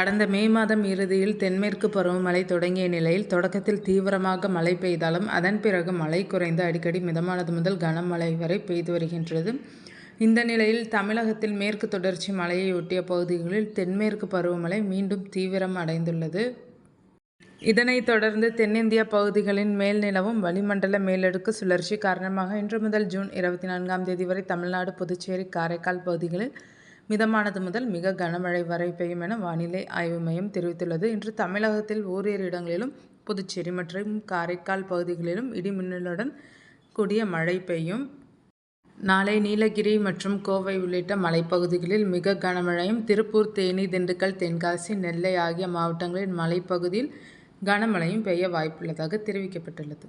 கடந்த மே மாதம் இறுதியில் தென்மேற்கு பருவமழை தொடங்கிய நிலையில் தொடக்கத்தில் தீவிரமாக மழை பெய்தாலும் அதன் பிறகு மழை குறைந்து அடிக்கடி மிதமானது முதல் கனமழை வரை பெய்து வருகின்றது. இந்த நிலையில் தமிழகத்தில் மேற்கு தொடர்ச்சி மலையையொட்டிய பகுதிகளில் தென்மேற்கு பருவமழை மீண்டும் தீவிரம் அடைந்துள்ளது. இதனைத் தொடர்ந்து தென்னிந்திய பகுதிகளின் மேல் நிலவும் வளிமண்டல மேலடுக்கு சுழற்சி காரணமாக இன்று முதல் ஜூன் இருபத்தி நான்காம் தேதி வரை தமிழ்நாடு புதுச்சேரி காரைக்கால் பகுதிகளில் மிதமானது முதல் மிக கனமழை வரை பெய்யும் என வானிலை ஆய்வு மையம் தெரிவித்துள்ளது. இன்று தமிழகத்தில் ஓரிரு இடங்களிலும் புதுச்சேரி மற்றும் காரைக்கால் பகுதிகளிலும் இடிமின்னலுடன் கூடிய மழை பெய்யும். நாளை நீலகிரி மற்றும் கோவை உள்ளிட்ட மலைப்பகுதிகளில் மிக கனமழையும் திருப்பூர் தேனி திண்டுக்கல் தென்காசி நெல்லை ஆகிய மாவட்டங்களின் மலைப்பகுதியில் கனமழையும் பெய்ய வாய்ப்புள்ளதாக தெரிவிக்கப்பட்டுள்ளது.